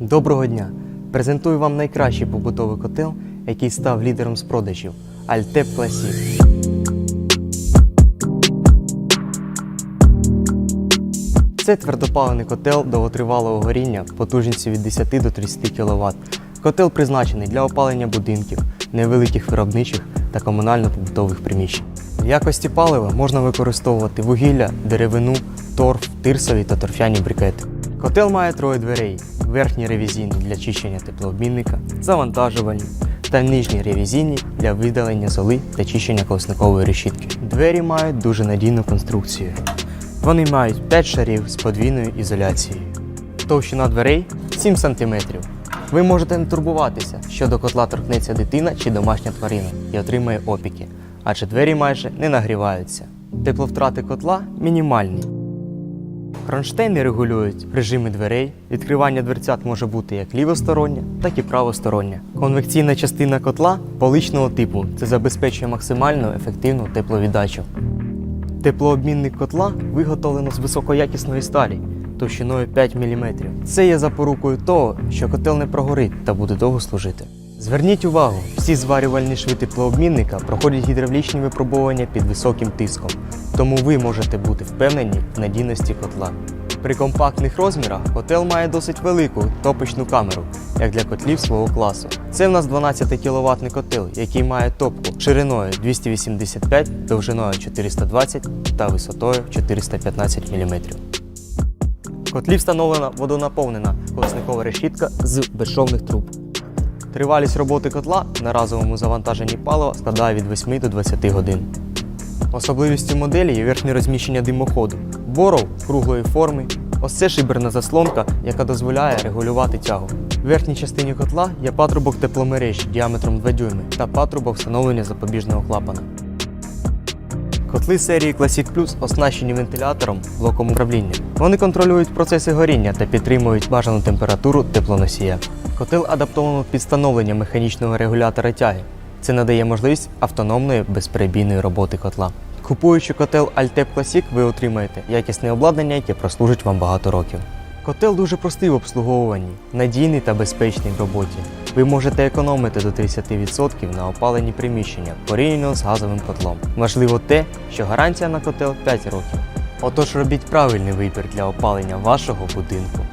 Доброго дня! Презентую вам найкращий побутовий котел, який став лідером з продажів Altep Classic. Це твердопаливний котел довготривалого горіння потужністю від 10 до 30 кВт. Котел призначений для опалення будинків, невеликих виробничих та комунально-побутових приміщень. В якості палива можна використовувати вугілля, деревину, торф, тирсові та торфяні брикети. Котел має троє дверей: верхній ревізійний для чищення теплообмінника, завантажувальні та нижній ревізійний для видалення золи та чищення колесникової решітки. Двері мають дуже надійну конструкцію. Вони мають 5 шарів з подвійною ізоляцією. Товщина дверей 7 см. Ви можете не турбуватися, що до котла торкнеться дитина чи домашня тварина і отримає опіки, адже двері майже не нагріваються. Тепловтрати котла мінімальні. Кронштейни регулюють режими дверей. Відкривання дверцят може бути як лівостороннє, так і правостороннє. Конвекційна частина котла поличного типу це забезпечує максимально ефективну тепловіддачу. Теплообмінник котла виготовлено з високоякісної сталі товщиною 5 мм. Це є запорукою того, що котел не прогорить та буде довго служити. Зверніть увагу, всі зварювальні шви теплообмінника проходять гідравлічні випробування під високим тиском, тому ви можете бути впевнені в надійності котла. При компактних розмірах котел має досить велику топочну камеру, як для котлів свого класу. Це в нас 12 кВт котел, який має топку шириною 285, довжиною 420 та висотою 415 мм. Котлі встановлена водонаповнена колесникова решітка з безшовних труб. Тривалість роботи котла на разовому завантаженні палива складає від 8 до 20 годин. Особливістю моделі є верхнє розміщення димоходу, боров круглої форми. Ось це шиберна заслонка, яка дозволяє регулювати тягу. В верхній частині котла є патрубок тепломереж діаметром 2 дюйми та патрубок встановлення запобіжного клапана. Котли серії Classic Plus оснащені вентилятором блоком управління. Вони контролюють процеси горіння та підтримують бажану температуру теплоносія. Котел адаптовано під встановлення механічного регулятора тяги. Це надає можливість автономної безперебійної роботи котла. Купуючи котел Altep Classic, ви отримаєте якісне обладнання, яке прослужить вам багато років. Котел дуже простий в обслуговуванні, надійний та безпечний в роботі. Ви можете економити до 30% на опаленні приміщення порівняно з газовим котлом. Важливо те, що гарантія на котел 5 років. Отож робіть правильний вибір для опалення вашого будинку.